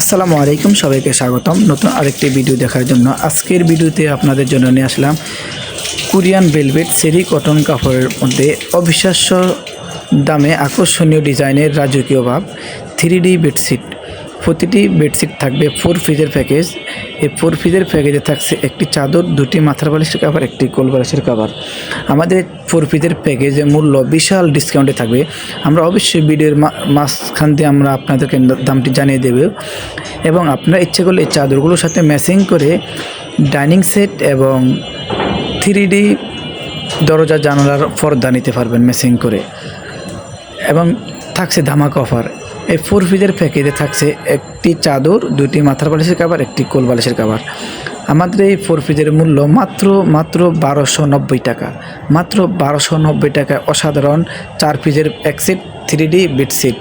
আসসালামু আলাইকুম, সবাইকে স্বাগতম। নতুন আরেকটি ভিডিও দেখার জন্য আজকের ভিডিওতে আপনাদের জন্য নিয়ে আসলাম কোরিয়ান ভেলভেট সেরি কটন কাপড়ের মধ্যে অবিশ্বাস্য দামে আকর্ষণীয় ডিজাইনের রাজকীয় ভাব থ্রি ডি বেডশিট। প্রতিটি বেডশিট থাকবে ফোর ফিজের প্যাকেজ এই ফোর ফিজের প্যাকেজে থাকছে একটি চাদর, দুটি মাথার বালিশের কাভার একটি কোল বালিশের কাভার আমাদের ফোর ফিজের প্যাকেজের মূল্য বিশাল ডিসকাউন্টে থাকবে। আমরা অবশ্যই মা- মাঝখান দিয়ে আমরা আপনাদেরকে দামটি জানিয়ে দেব। এবং আপনারা ইচ্ছে করলে এই চাদরগুলোর সাথে ম্যাচিং করে ডাইনিং সেট এবং থ্রি ডি দরজা জানালার পর্দা নিতে পারবেন ম্যাচিং করে। এবং থাকছে ধামাকা অফার এই ফোর পিসের প্যাকেজে থাকছে একটি চাদর দুটি মাথার বালিশের কাবার একটি কোল বালিশের কাবার আমাদের এই ফোর পিসের মূল্য মাত্র মাত্র বারোশো নব্বই টাকা। মাত্র বারোশো নব্বই টাকায় অসাধারণ চার পিসের এক সেট থ্রি ডি বেডশিট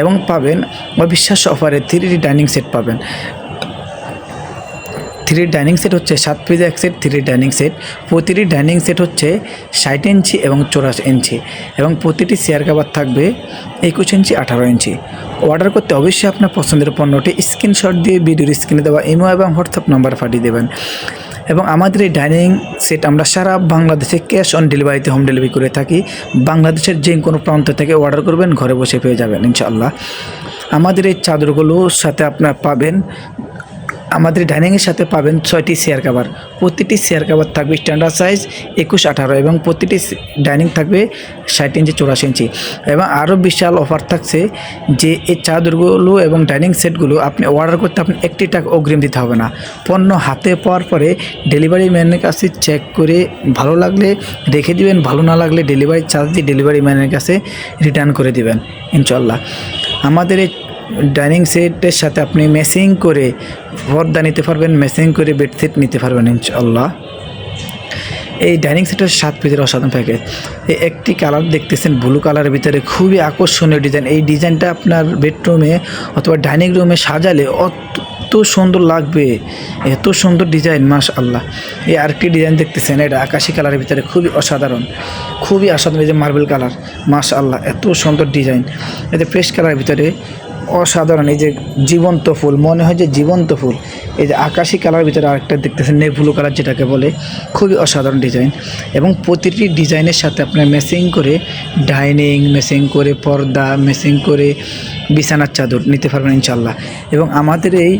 এবং পাবেন অবিশ্বাস্য অফারে থ্রি ডি ডাইনিং সেট পাবেন। থ্রি ডাইনিং সেট হচ্ছে সাত পিস এক সেট থ্রি ডাইনিং সেট প্রতিটি ডাইনিং সেট হচ্ছে ষাট ইঞ্চি এবং চৌরাশি ইঞ্চি এবং প্রতিটি চেয়ার কাভার থাকবে একুশ ইঞ্চি, আঠারো ইঞ্চি। অর্ডার করতে অবশ্যই আপনার পছন্দের পণ্যটি স্ক্রিনশট দিয়ে ভিডিওর স্ক্রিনে দেওয়া ইমো এবং হোয়াটসঅ্যাপ নাম্বার পাঠিয়ে দেবেন। এবং আমাদের এই ডাইনিং সেট আমরা সারা বাংলাদেশে ক্যাশ অন ডেলিভারিতে হোম ডেলিভারি করে থাকি। বাংলাদেশের যে কোনো প্রান্ত থেকে অর্ডার করবেন, ঘরে বসে পেয়ে যাবেন, ইনশাআল্লাহ। আমাদের এই চাদরগুলোর সাথে আপনার পাবেন আমাদের ডাইনিংয়ের সাথে পাবেন ছয়টি চেয়ার কাভার প্রতিটি চেয়ার কাভার থাকবে স্ট্যান্ডার্ড সাইজ একুশ, আঠারো এবং প্রতিটি ডাইনিং থাকবে ষাট ইঞ্চি, চৌরাশি ইঞ্চি। এবং আরও বিশাল অফার থাকছে যে এই চাদরগুলো এবং ডাইনিং সেটগুলো আপনি অর্ডার করতে আপনি একটি টাকা অগ্রিম দিতে হবে না। পণ্য হাতে পাওয়ার পরে ডেলিভারি ম্যানের কাছে চেক করে ভালো লাগলে রেখে দিবেন, ভালো না লাগলে ডেলিভারি চার্জ দিয়ে ডেলিভারি ম্যানের কাছে রিটার্ন করে দিবেন ইনশাল্লাহ আমাদের এই ডাইনিং সেটের সাথে আপনি মেসিং করে পর্দা নিতে পারবেন, মেসিং করে বেডশিট নিতে পারবেন ইনশাল্লাহ এই ডাইনিং সেটের সাত পিসের অসাধারণ প্যাকেজ এই একটি কালার দেখতেছেন ব্লু কালারের ভিতরে খুবই আকর্ষণীয় ডিজাইন এই ডিজাইনটা আপনার বেডরুমে অথবা ডাইনিং রুমে সাজালে অত সুন্দর লাগবে, এত সুন্দর ডিজাইন মাস আল্লাহ এই আর আরেকটি ডিজাইন দেখতেছেন, এটা আকাশি কালারের ভিতরে খুবই অসাধারণ খুবই অসাধারণ এই যে মার্বেল কালার মাস আল্লাহ এত সুন্দর ডিজাইন এতে ফ্রেশ কালারের ভিতরে অসাধারণ, এই যে জীবন্ত ফুল, মনে হয় যে জীবন্ত ফুল। এই যে আকাশি কালার ভিতরে আরেকটা দেখতেছেন, নেভুলো কালার যেটাকে বলে, খুবই অসাধারণ ডিজাইন। এবং প্রতিটি ডিজাইনের সাথে আপনার মেসিং করে ডাইনিং মেসিং করে পর্দা মেসিং করে বিছানার চাদর নিতে পারবেন ইনশাল্লাহ এবং আমাদের এই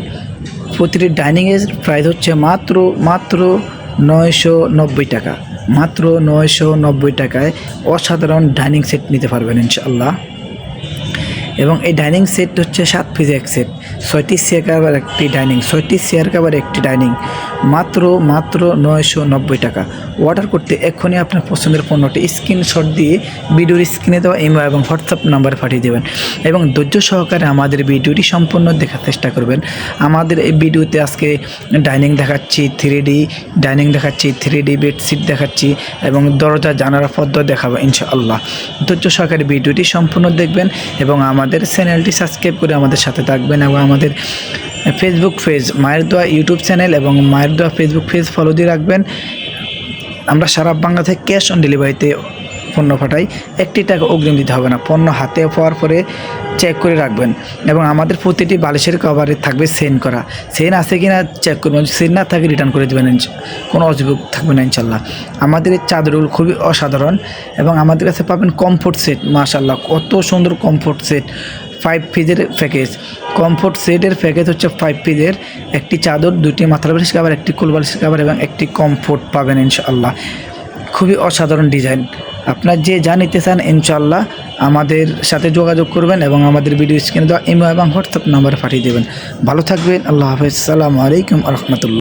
প্রতিটি ডাইনিংয়ের প্রাইস হচ্ছে মাত্র মাত্র নয়শো নব্বই টাকা। মাত্র নয়শো নব্বই টাকায় অসাধারণ ডাইনিং সেট নিতে পারবেন ইনশাল্লাহ এবং এই ডাইনিং সেট হচ্ছে সাত পিস এক সেট ছয়টি চেয়ার কাভার একটি ডাইনিং ছয়টি চেয়ার কাভার একটি ডাইনিং মাত্র মাত্র নয়শো নব্বই টাকা। অর্ডার করতে এক্ষুনি আপনার পছন্দের পণ্যটি স্ক্রিনশট দিয়ে ভিডিওর স্ক্রিনে দেওয়া ইমো এবং হোয়াটসঅ্যাপ নাম্বার পাঠিয়ে দেবেন। এবং ধৈর্য সহকারে আমাদের ভিডিওটি সম্পূর্ণ দেখার চেষ্টা করবেন। আমাদের এই ভিডিওতে আজকে ডাইনিং দেখাচ্ছি থ্রি ডি ডাইনিং দেখাচ্ছি থ্রি ডি বেডশিট দেখাচ্ছি এবং দরজা জানালা পদ্মা দেখাবো ইনশাআল্লাহ। ধৈর্য সহকারে ভিডিওটি সম্পূর্ণ দেখবেন এবং আমাদের চ্যানেলটি সাবস্ক্রাইব করে আমাদের সাথে থাকবেন এবং আমাদের ফেসবুক পেজ মায়ের দোয়া ইউটিউব চ্যানেল এবং মায়ের দোয়া ফেসবুক পেজ ফলো দিয়ে রাখবেন। আমরা সারা বাংলা থেকে ক্যাশ অন ডেলিভারিতে পণ্য পাঠাই একটি টাকা অগ্রিম দিতে হবে না। পণ্য হাতে পাওয়ার পরে চেক করে রাখবেন এবং আমাদের প্রতিটি বালিশের কভারে থাকবে সেন করা। সেন আছে কি না চেক করবেন সেন না থাকে রিটার্ন করে দেবেন কোনো অসুবিধা থাকবে না ইনশাল্লাহ আমাদের এই চাদরগুলো খুবই অসাধারণ এবং আমাদের কাছে পাবেন কমফোর্ট সেট মাশাল্লাহ কত সুন্দর কমফোর্ট সেট ফাইভ পিজের প্যাকেজ কমফোর্ট সেটের প্যাকেজ হচ্ছে ফাইভ পিজের একটি চাদর, দুটি মাথার বালিশ কাভার একটি কোল বালিশ কাভার এবং একটি কমফোর্ট পাবেন ইনশাআল্লাহ। খুবই অসাধারণ ডিজাইন আপনার যে যা নিতে চান ইনশাল্লাহ আমাদের সাথে যোগাযোগ করবেন এবং আমাদের ভিডিও স্ক্রিনে দেওয়া ইমো এবং হোয়াটসঅ্যাপ নাম্বার পাঠিয়ে দেবেন। ভালো থাকবেন, আল্লাহ হাফেজ। সালামু আলাইকুম রহমতুল্লাহ।